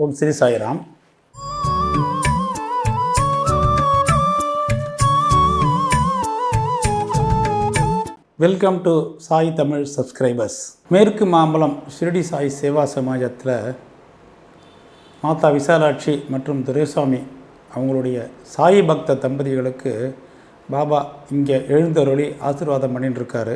Om Sri Sairam. Welcome to Sai Tamil subscribers மேற்கு மாம்பலம் ஷிரடி சாய் சேவா சமாஜத்தில் மாதா விசாலாட்சி மற்றும் துரைசாமி அவங்களுடைய சாய் பக்த தம்பதிகளுக்கு பாபா இங்கே எழுந்தருளி ஆசீர்வாதம் பண்ணிட்டுருக்காரு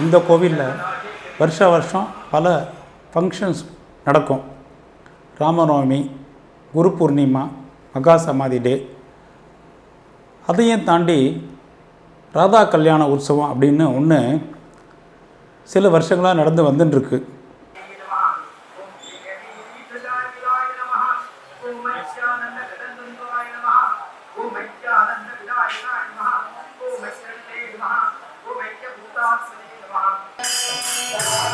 இந்த கோவிலில் வருஷ வருஷம் பல ஃபங்க்ஷன்ஸ் நடக்கும். ராமநவமி குரு பூர்ணிமா மகா சமாதி டே அதையும் தாண்டி ராதா கல்யாண உற்சவம் அப்படின்னு ஒன்று சில வருஷங்களாக நடந்து வந்துட்டுருக்கு Oh,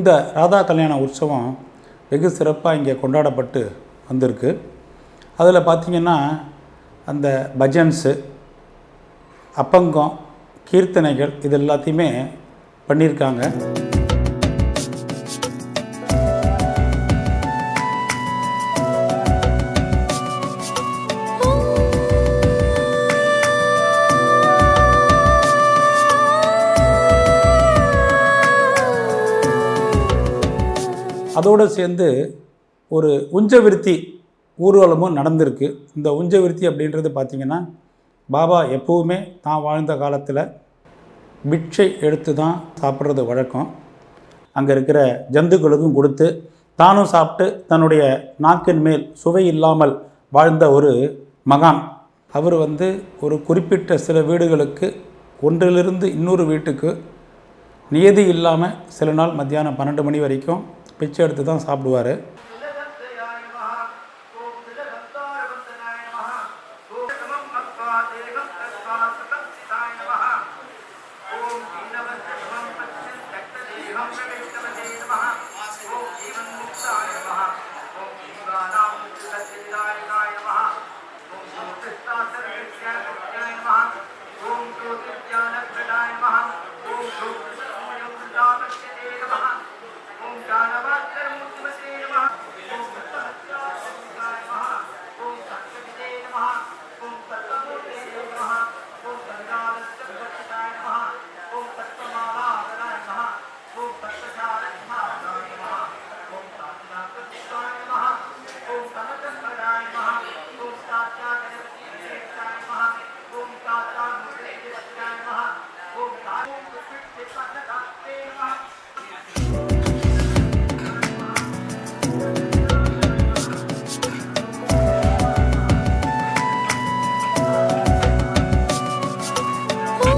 இந்த ராதா கல்யாண உற்சவம் வெகு சிறப்பாக இங்கே கொண்டாடப்பட்டு வந்திருக்கு. அதில் பார்த்திங்கன்னா அந்த பஜன்ஸு அப்பங்கம் கீர்த்தனைகள் இது எல்லாத்தையுமே பண்ணியிருக்காங்க. அதோடு சேர்ந்து ஒரு உஞ்சவிருத்தி ஊர்வலமும் நடந்திருக்கு. இந்த உஞ்சவிருத்தி அப்படின்றது பார்த்திங்கன்னா பாபா எப்போவுமே தான் வாழ்ந்த காலத்தில் பிட்சை எடுத்து தான் சாப்பிட்றது வழக்கம். அங்கே இருக்கிற ஜந்துக்களுக்கும் கொடுத்து தானும் சாப்பிட்டு தன்னுடைய நாக்கின் மேல் சுவை இல்லாமல் வாழ்ந்த ஒரு மகான். அவர் வந்து ஒரு குறிப்பிட்ட சில வீடுகளுக்கு ஒன்றிலிருந்து இன்னொரு வீட்டுக்கு நியதி இல்லாமல் சில நாள் மத்தியானம் பன்னெண்டு மணி வரைக்கும் பிச்சை எடுத்து தான் சாப்பிடுவார்.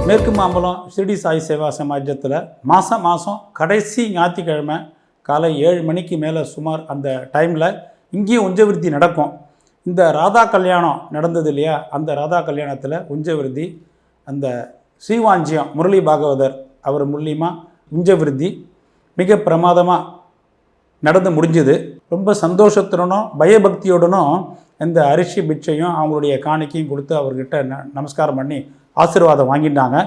மேற்கு மாம்பலம் ஷிர்டி சாய் சேவா சமாஜத்தில் மாதம் மாதம் கடைசி ஞாயிற்றுக்கிழமை காலை ஏழு மணிக்கு மேலே சுமார் அந்த டைமில் இங்கேயும் உஞ்சவிருத்தி நடக்கும். இந்த ராதா கல்யாணம் நடந்தது இல்லையா? அந்த ராதா கல்யாணத்தில் உஞ்சவிருத்தி அந்த ஸ்ரீவாஞ்சியம் முரளி பாகவதர் அவர் மூலியமாக உஞ்சவிருத்தி மிக பிரமாதமாக நடந்து முடிஞ்சுது. ரொம்ப சந்தோஷத்துடனும் பயபக்தியுடனும் இந்த அரிசி பிச்சையும் அவங்களுடைய காணிக்கையும் கொடுத்து அவர்கிட்ட ந நமஸ்காரம் பண்ணி ஆசீர்வாதம் வாங்கிட்டாங்க.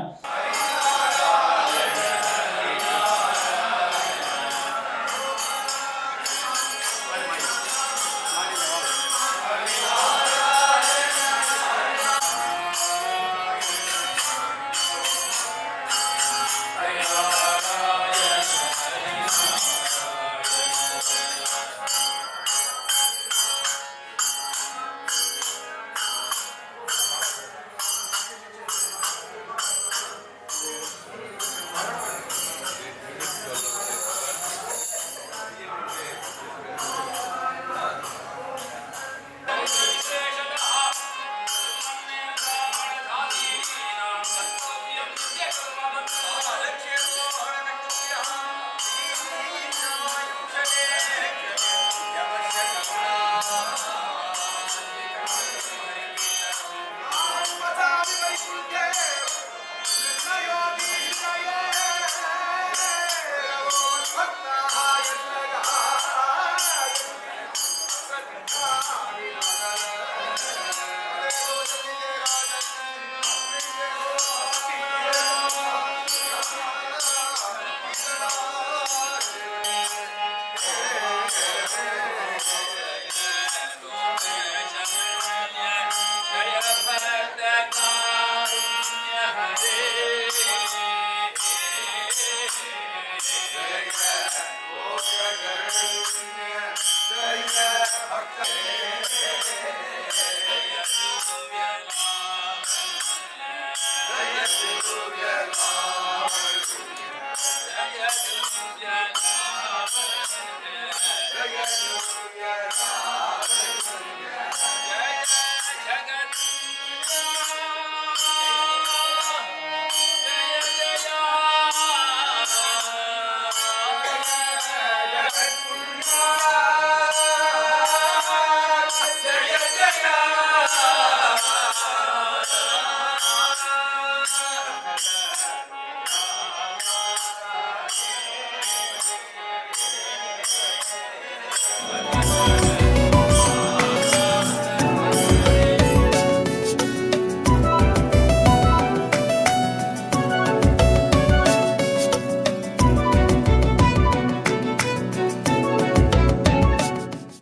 Yeah.